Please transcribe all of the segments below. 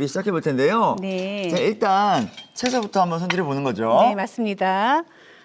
요리 시작해 볼 텐데요. 네. 자, 일단 채소부터 한번 손질해 보는 거죠. 네, 맞습니다.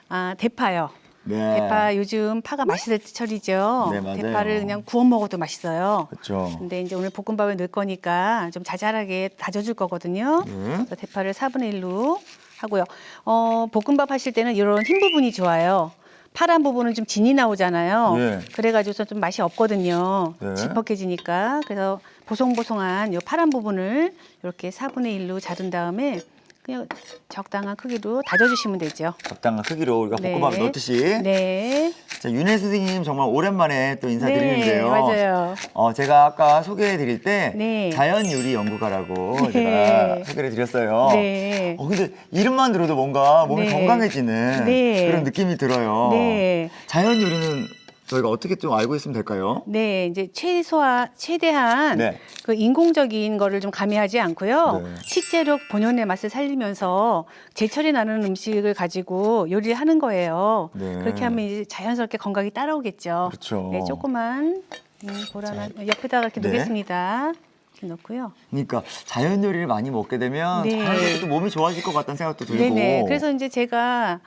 아, 대파요. 네. 대파 요즘 파가 맛있을 철이죠. 네, 맞아요. 대파를 그냥 구워 먹어도 맛있어요. 그렇죠. 근데 이제 오늘 볶음밥에 넣을 거니까 좀 자잘하게 다져줄 거거든요. 네. 그래서 대파를 4분의 1로 하고요. 어, 볶음밥 하실 때는 이런 흰 부분이 좋아요. 파란 부분은 좀 진이 나오잖아요. 예. 그래가지고서 좀 맛이 없거든요. 네. 질퍽해지니까. 그래서 보송보송한 이 파란 부분을 이렇게 4분의 1로 자른 다음에 그냥 적당한 크기로 다져주시면 되죠. 적당한 크기로 우리가 네. 볶음밥 넣듯이. 네. 자, 윤혜 선생님 정말 오랜만에 또 인사드리는데요. 네, 맞아요. 어, 제가 아까 소개해 드릴 때 네. 자연 요리 연구가라고 네. 제가 소개를 드렸어요. 네. 어, 근데 이름만 들어도 뭔가 몸이 네. 건강해지는 네. 그런 느낌이 들어요. 네. 자연 요리는 저희가 어떻게 좀 알고 있으면 될까요? 네, 이제 최소화 최대한 네. 그 인공적인 거를 좀 가미하지 않고요. 네. 식재료 본연의 맛을 살리면서 제철이 나는 음식을 가지고 요리를 하는 거예요. 네. 그렇게 하면 이제 자연스럽게 건강이 따라오겠죠. 그렇죠. 네, 조그만 음, 보라나 옆에다가 이렇게 네. 놓겠습니다. 이렇게 놓고요. 그러니까 자연 요리를 많이 먹게 되면 네. 자연스럽게 또 몸이 좋아질 것 같다는 생각도 들고. 네네. 그래서 이제 제가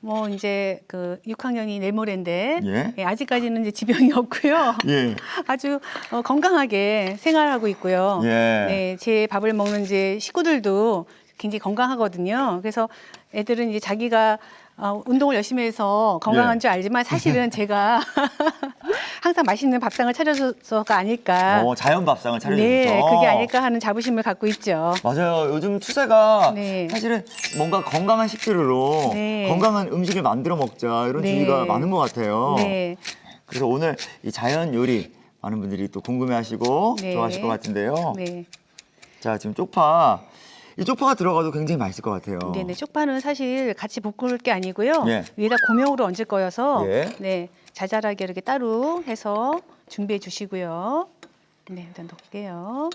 뭐 이제 그 6학년이 내일 모레인데 예. 예, 아직까지는 이제 지병이 없고요. 예. 아주 어, 건강하게 생활하고 있고요. 예. 네, 제 밥을 먹는 이제 식구들도 굉장히 건강하거든요. 그래서 애들은 이제 자기가 어, 운동을 열심히 해서 건강한 예. 줄 알지만 사실은 제가 항상 맛있는 밥상을 차려줘서가 아닐까. 어, 자연 밥상을 차려줘서. 네, 그게 아닐까 하는 자부심을 갖고 있죠. 맞아요. 요즘 추세가 네. 사실은 뭔가 건강한 식재료로 네. 건강한 음식을 만들어 먹자 이런 네. 주의가 많은 것 같아요. 네, 그래서 오늘 이 자연 요리 많은 분들이 또 궁금해하시고 네. 좋아하실 것 같은데요. 네. 자 지금 쪽파 이 쪽파가 들어가도 굉장히 맛있을 것 같아요. 네네 쪽파는 사실 같이 볶을 게 아니고요 예. 위에다 고명으로 얹을 거여서 예. 네 자잘하게 이렇게 따로 해서 준비해 주시고요 네 일단 넣을게요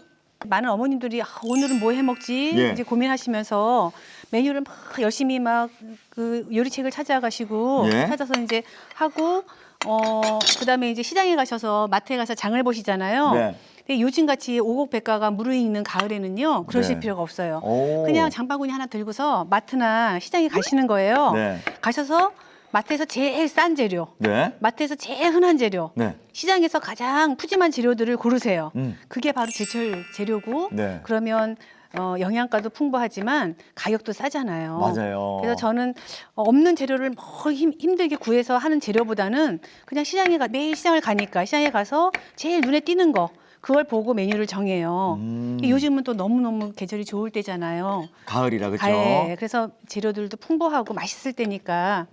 많은 어머님들이 아, 오늘은 뭐 해 먹지 예. 이제 고민하시면서 메뉴를 막 열심히 막 그 요리책을 찾아가시고 예. 찾아서 이제 하고 어 그다음에 이제 시장에 가셔서 마트에 가서 장을 보시잖아요. 네. 근데 요즘 같이 오곡백과가 무르익는 가을에는요 그러실 네. 필요가 없어요. 오. 그냥 장바구니 하나 들고서 마트나 시장에 가시는 거예요. 네. 가셔서 마트에서 제일 싼 재료, 네. 마트에서 제일 흔한 재료, 네. 시장에서 가장 푸짐한 재료들을 고르세요. 음. 그게 바로 제철 재료고 네. 그러면 어, 영양가도 풍부하지만 가격도 싸잖아요. 맞아요. 그래서 저는 어, 없는 재료를 뭐 힘, 힘들게 구해서 하는 재료보다는 그냥 시장에 가 매일 시장을 가니까 시장에 가서 제일 눈에 띄는 거 그걸 보고 메뉴를 정해요. 음. 요즘은 또 너무너무 계절이 좋을 때잖아요. 가을이라 그렇죠. 가에 그래서 재료들도 풍부하고 맛있을 때니까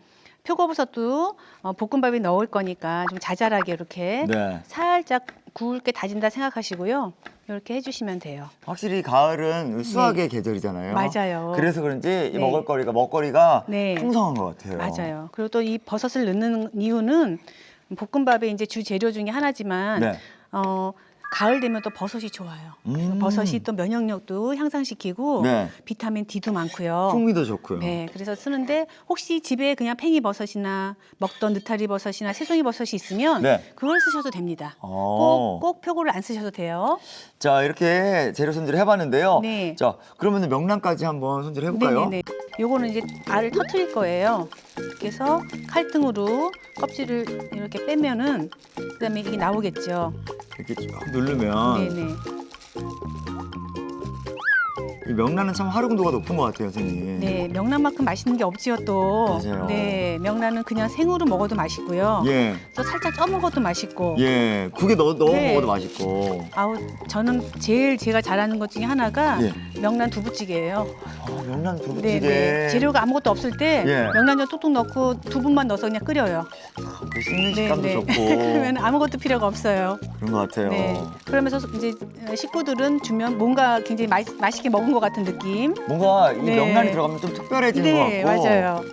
표고버섯도 어, 볶음밥에 넣을 거니까 좀 자잘하게 이렇게 네. 살짝 굵게 다진다 생각하시고요. 이렇게 해주시면 돼요. 확실히 가을은 수확의 계절이잖아요. 네. 맞아요. 그래서 그런지 이 네. 먹을거리가 먹거리가 네. 풍성한 것 같아요. 맞아요. 그리고 또 이 버섯을 넣는 이유는 볶음밥의 이제 주 재료 중에 하나지만 네. 어, 가을 되면 또 버섯이 좋아요. 음. 버섯이 또 면역력도 향상시키고 네. 비타민 D도 많고요. 풍미도 좋고요. 네, 그래서 쓰는데 혹시 집에 그냥 팽이 버섯이나 먹던 느타리 버섯이나 새송이 버섯이 있으면 네. 그걸 쓰셔도 됩니다. 어. 꼭, 꼭 표고를 안 쓰셔도 돼요. 자 이렇게 재료 손질을 해봤는데요. 네. 자 그러면 명란까지 한번 손질해 볼까요? 네네네. 요거는 이제 알을 터트릴 거예요. 이렇게 해서 칼등으로 껍질을 이렇게 빼면은 그다음에 이게 나오겠죠. 이렇게 쭉 누르면 네네. 이 명란은 참 활용도가 높은 것 같아요, 선생님. 네, 명란만큼 맛있는 게 없지요 또. 맞아요. 네, 명란은 그냥 생으로 먹어도 맛있고요. 예, 또 살짝 쪄 먹어도 맛있고. 예, 국에 넣어 넣어 네. 먹어도 맛있고. 아우 저는 제일 제가 잘하는 것 중에 하나가 예. 명란 두부찌개예요. 아, 명란 두부찌개. 네 네. 재료가 아무것도 없을 때 예. 명란젓 뚝뚝 넣고 두부만 넣어서 그냥 끓여요. 그 씹는 식감도 좋고 그러면 아무것도 필요가 없어요. 그런 것 같아요. 네. 그러면서 이제 식구들은 주면 뭔가 굉장히 맛, 맛있게 먹은 것 같은 느낌. 뭔가 이 네. 명란이 들어가면 좀 특별해지는 네, 것 같고. 맞아요.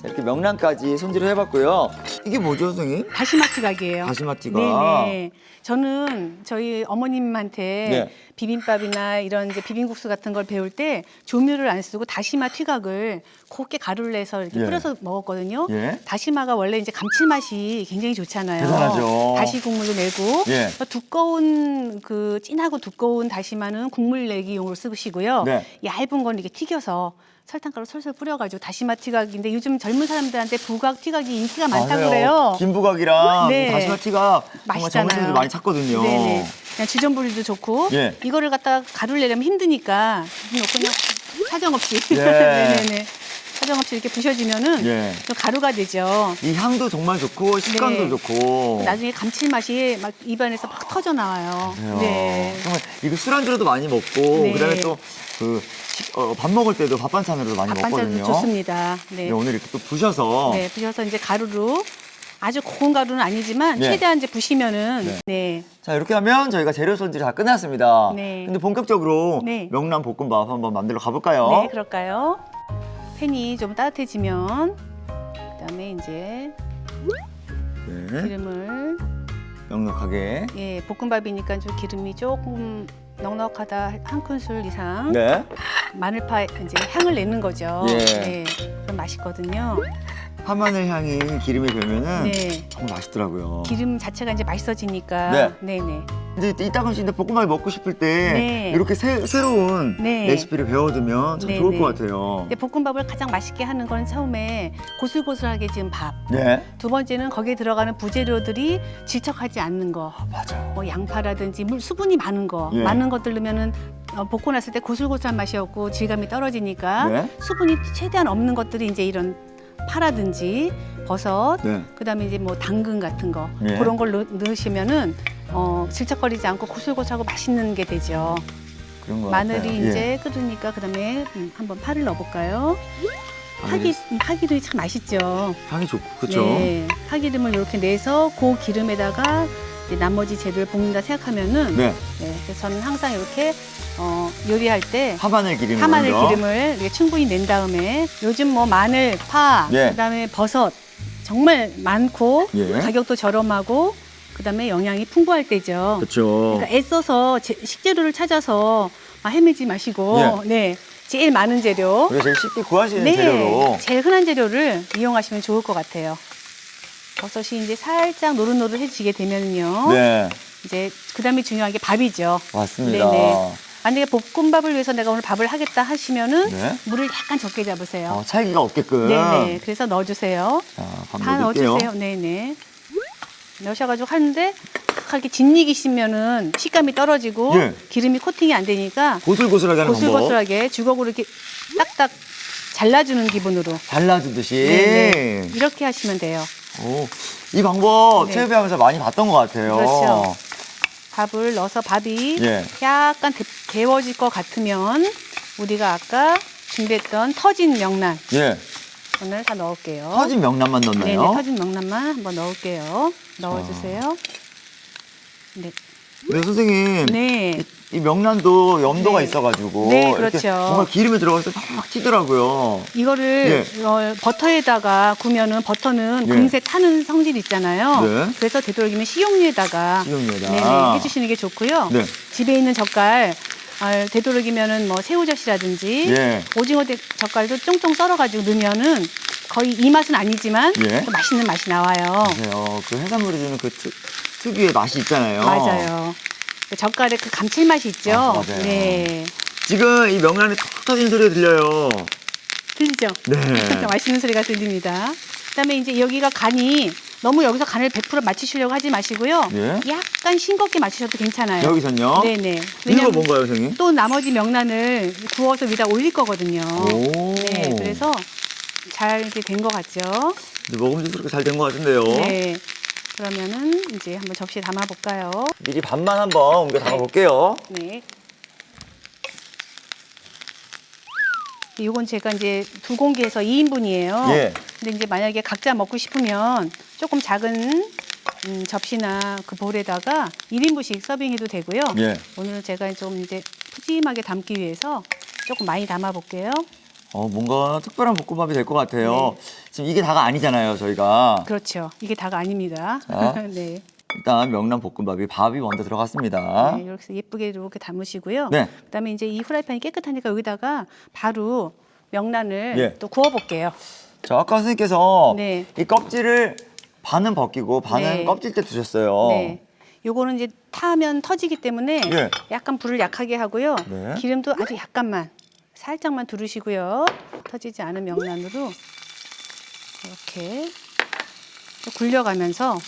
자, 이렇게 명란까지 손질을 해봤고요. 이게 뭐죠, 선생님? 다시마 찌각이에요. 다시마 찌가. 네네. 저는 저희 어머님한테 네. 비빔밥이나 이런 이제 비빔국수 같은 걸 배울 때 조미료를 안 쓰고 다시마 튀각을 곱게 가루를 내서 이렇게 예. 뿌려서 먹었거든요. 예. 다시마가 원래 이제 감칠맛이 굉장히 좋잖아요. 대단하죠. 다시 국물도 내고 예. 두꺼운 그 진하고 두꺼운 다시마는 국물 내기용으로 쓰시고요. 네. 얇은 건 이렇게 튀겨서 설탕가루 솔솔 뿌려가지고 다시마 튀각인데 요즘 젊은 사람들한테 부각 튀각이 인기가 많다고 맞아요. 그래요. 김부각이랑 네. 다시마 티가 정말 맛있잖아요. 젊은 친구들 많이 찾거든요. 네네. 그냥 주전부리도 좋고 예. 이거를 갖다가 가루를 내려면 힘드니까 넣고 그냥 사정없이 예. 네네네 사정없이 이렇게 부셔지면은 예. 또 가루가 되죠. 이 향도 정말 좋고 식감도 네. 좋고. 나중에 감칠맛이 막 입안에서 막 터져 나와요. 네. 정말 이거 술안주로도 많이 먹고 네. 그다음에 또그 어, 밥 먹을 때도 밥 반찬으로도 많이 밥반찬도 먹거든요. 좋습니다. 네. 네, 오늘 이렇게 또 부셔서 네, 부셔서 이제 가루로 아주 고운 가루는 아니지만 네. 최대한 이제 부시면은 네. 네. 자 이렇게 하면 저희가 재료 손질이 다 끝났습니다. 네. 근데 본격적으로 네. 명란 볶음밥 한번 만들어 가볼까요? 네, 그럴까요? 팬이 좀 따뜻해지면 그다음에 이제 네. 기름을 넉넉하게. 예, 볶음밥이니까 좀 기름이 조금 넉넉하다 한 큰술 이상 네. 마늘파 이제 향을 내는 거죠. 예. 네, 그럼 맛있거든요. 파마늘 향이 기름에 배면은 네. 정말 맛있더라고요. 기름 자체가 이제 맛있어지니까. 네. 네, 네. 이제 이따금씩 이제 볶음밥이 먹고 싶을 때 네. 이렇게 새, 새로운 네. 레시피를 배워두면 참 네, 좋을 네. 것 같아요. 근데 볶음밥을 가장 맛있게 하는 건 처음에 고슬고슬하게 지은 밥. 네. 두 번째는 거기에 들어가는 부재료들이 질척하지 않는 거. 맞아요. 뭐 양파라든지 물 수분이 많은 거. 예. 많은 것들 넣으면은 어, 볶고 났을 때 고슬고슬한 맛이 없고 질감이 떨어지니까 네. 수분이 최대한 없는 것들이 이제 이런 파라든지 버섯, 네. 그다음에 이제 뭐 당근 같은 거 예. 그런 걸 넣, 넣으시면은 어, 질척거리지 않고 고슬고슬하고 맛있는 게 되죠. 그런 것 마늘이 같아요. 예. 이제 끓으니까 그다음에 음, 한번 파를 넣어볼까요? 파기 마늘이 음, 파기름이 참 맛있죠. 향이 좋고 그렇죠. 네, 파기름을 이렇게 내서 그 기름에다가 이제 나머지 재료를 볶는다 생각하면은 네. 네, 그래서 저는 항상 이렇게 어, 요리할 때 파마늘 기름 파마늘. 기름을 이렇게 충분히 낸 다음에 요즘 뭐 마늘, 파, 예. 그다음에 버섯 정말 많고 예. 가격도 저렴하고 그다음에 영양이 풍부할 때죠. 그렇죠. 그러니까 애써서 제- 식재료를 찾아서 아, 헤매지 마시고 네 제일 많은 재료 우리가 제일 쉽게 있는 네 재료로 제일 흔한 재료를 이용하시면 좋을 것 같아요. 버섯이 이제 살짝 노릇노릇해지게 되면요. 네 이제 그다음에 중요한 게 밥이죠. 맞습니다. 네네. 만약에 볶음밥을 위해서 내가 오늘 밥을 하겠다 하시면은 네. 물을 약간 적게 잡으세요. 어, 찰기가 없게끔. 네네. 그래서 넣어주세요. 자, 밥 다. 넣어주세요. 네네. 넣으셔가지고 하는데 이렇게 짓이기시면은 식감이 떨어지고 예. 기름이 코팅이 안 되니까 고슬고슬하게 하는 방법. 고슬고슬하게 주걱으로 이렇게 딱딱 잘라주는 기분으로 잘라주듯이. 네네. 이렇게 하시면 돼요. 오, 이 방법 네. TV하면서 많이 봤던 것 같아요. 그렇죠. 밥을 넣어서 밥이 예. 약간 데, 데워질 것 같으면 우리가 아까 준비했던 터진 명란 예. 오늘 다 넣을게요. 터진 명란만 네네, 넣나요? 터진 명란만 한번 넣을게요. 넣어주세요. 네. 네, 선생님. 네. 이, 이 명란도 염도가 네. 있어가지고 네, 이렇게 그렇죠. 정말 기름에 들어가서 팍 튀더라고요. 이거를 예. 어, 버터에다가 구면은 버터는 예. 금세 타는 성질이 있잖아요. 네. 그래서 되도록이면 식용유에다가 식용유에다. 네네, 해주시는 게 좋고요. 네. 집에 있는 젓갈 아, 되도록이면은 뭐 새우젓이라든지 예. 오징어 대- 젓갈도 쫑쫑 썰어가지고 넣으면은 거의 이 맛은 아니지만 예. 또 맛있는 맛이 나와요. 맞아요. 그 해산물이 주는 그 특, 특유의 맛이 있잖아요. 맞아요. 그 젓갈의 그 감칠맛이 있죠. 아, 맞아요. 네. 지금 이 명란이 톡 터진 소리가 들려요. 들리죠? 네. 맛있는 소리가 들립니다. 그다음에 이제 여기가 간이 너무 여기서 간을 100% 맞추시려고 하지 마시고요. 예. 약간 싱겁게 맞추셔도 괜찮아요. 여기선요? 네네. 이거 왜냐면 뭔가요, 선생님? 또 나머지 명란을 구워서 위다 올릴 거거든요. 오. 네, 그래서 잘 이렇게 된 것 같죠. 이제 먹음직스럽게 잘 된 것 같은데요. 네. 그러면은 이제 한번 접시에 담아 볼까요? 미리 반만 한번 옮겨 담아볼게요. 네. 이건 제가 이제 두 공기에서 2인분이에요. 예. 근데 이제 만약에 각자 먹고 싶으면 조금 작은 음, 접시나 그 볼에다가 1인분씩 서빙해도 되고요. 예. 오늘은 제가 좀 이제 푸짐하게 담기 위해서 조금 많이 담아 볼게요. 어, 뭔가 특별한 볶음밥이 될 것 같아요. 네. 지금 이게 다가 아니잖아요, 저희가. 그렇죠. 이게 다가 아닙니다. 자. 네. 일단 명란 볶음밥이 밥이 먼저 들어갔습니다. 네, 이렇게 해서 예쁘게 이렇게 담으시고요. 네. 그다음에 이제 이 후라이팬이 깨끗하니까 여기다가 바로 명란을 예. 또 구워 볼게요. 자, 아까 선생님께서 네. 이 껍질을 반은 벗기고 반은 네. 껍질 때 두셨어요. 네. 요거는 이제 타면 터지기 때문에 예. 약간 불을 약하게 하고요. 네. 기름도 아주 약간만 살짝만 두르시고요. 터지지 않은 명란으로 이렇게 또 굴려가면서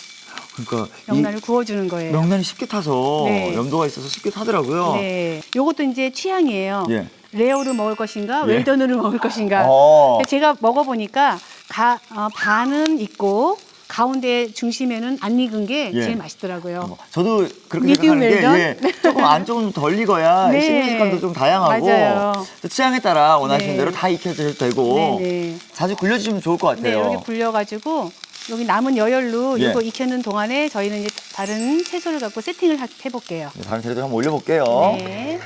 그러니까 명란을 구워주는 거예요. 이 명란이 쉽게 타서 네. 염도가 있어서 쉽게 타더라고요. 네. 요것도 이제 취향이에요. 예. 레어로 먹을 것인가, 예. 웰던으로 먹을 것인가. 어. 제가 먹어보니까 가, 어, 반은 익고 가운데 중심에는 안 익은 게 예. 제일 맛있더라고요. 뭐, 저도 그렇게 미디움 생각하는 게 웰던? 예, 조금 안쪽은 덜 익어야 네. 씹는 감도 좀 다양하고 맞아요. 또 취향에 따라 원하시는 네. 대로 다 익혀도 되고 네네. 자주 굴려주시면 좋을 것 네, 같아요. 이렇게 굴려가지고 여기 남은 여열로 예. 이거 익혀는 동안에 저희는 이제 다른 채소를 갖고 세팅을 하- 해볼게요. 네, 다른 재료도 한번 올려볼게요. 네.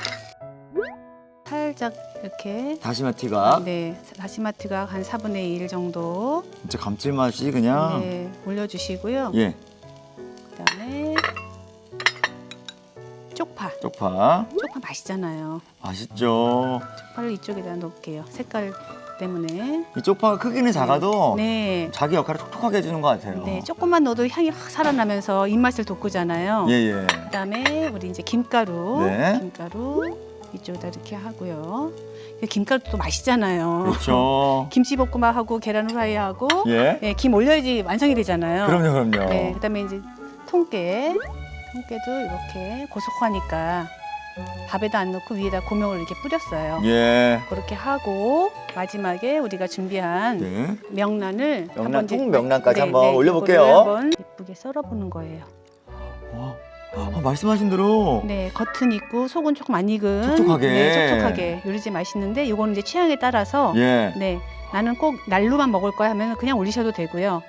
살짝 이렇게 다시마 티가 네 다시마트가 한 4분의 1 정도 진짜 감칠맛이 그냥 네, 올려주시고요. 예 그다음에 쪽파. 쪽파 쪽파 맛있잖아요. 맛있죠. 쪽파를 이쪽에다 넣을게요. 색깔 때문에. 이 쪽파가 크기는 작아도 네. 자기 역할을 톡톡하게 해주는 것 같아요. 네, 조금만 넣어도 향이 확 살아나면서 입맛을 돋구잖아요. 예예. 그다음에 우리 이제 김가루, 네. 김가루 이쪽에다 이렇게 하고요. 이 김가루도 맛있잖아요. 그렇죠. 김치볶음밥하고 계란 후라이하고 예. 네, 김 올려야지 완성이 되잖아요. 그럼요 그럼요. 네, 그다음에 이제 통깨, 통깨도 이렇게 고소하니까 밥에다 안 넣고 위에다 고명을 이렇게 뿌렸어요. 예. 그렇게 하고 마지막에 우리가 준비한 네. 명란을 명란, 한번 이제- 통 명란까지 한번 이거를 올려볼게요. 한번 예쁘게 썰어보는 거예요. 와, 아, 말씀하신 대로 네, 겉은 익고 속은 조금 안 익은 촉촉하게. 네, 촉촉하게 요리집 맛있는데 이거는 이제 취향에 따라서 예. 네, 나는 꼭 날로만 먹을 거야 하면 그냥 올리셔도 되고요.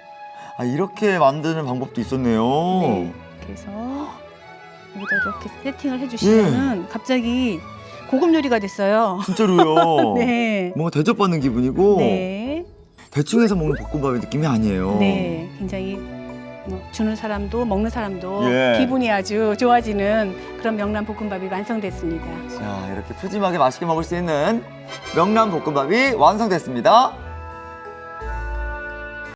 아 이렇게 만드는 방법도 있었네요. 네, 그래서 여기다 이렇게 세팅을 해주시면은 예. 갑자기 고급 요리가 됐어요. 진짜로요. 네, 뭔가 대접받는 기분이고 네, 대충 해서 먹는 볶음밥의 느낌이 아니에요. 네, 굉장히 뭐 주는 사람도 먹는 사람도 예. 기분이 아주 좋아지는 그런 명란 볶음밥이 완성됐습니다. 자 이렇게 푸짐하게 맛있게 먹을 수 있는 명란 볶음밥이 완성됐습니다.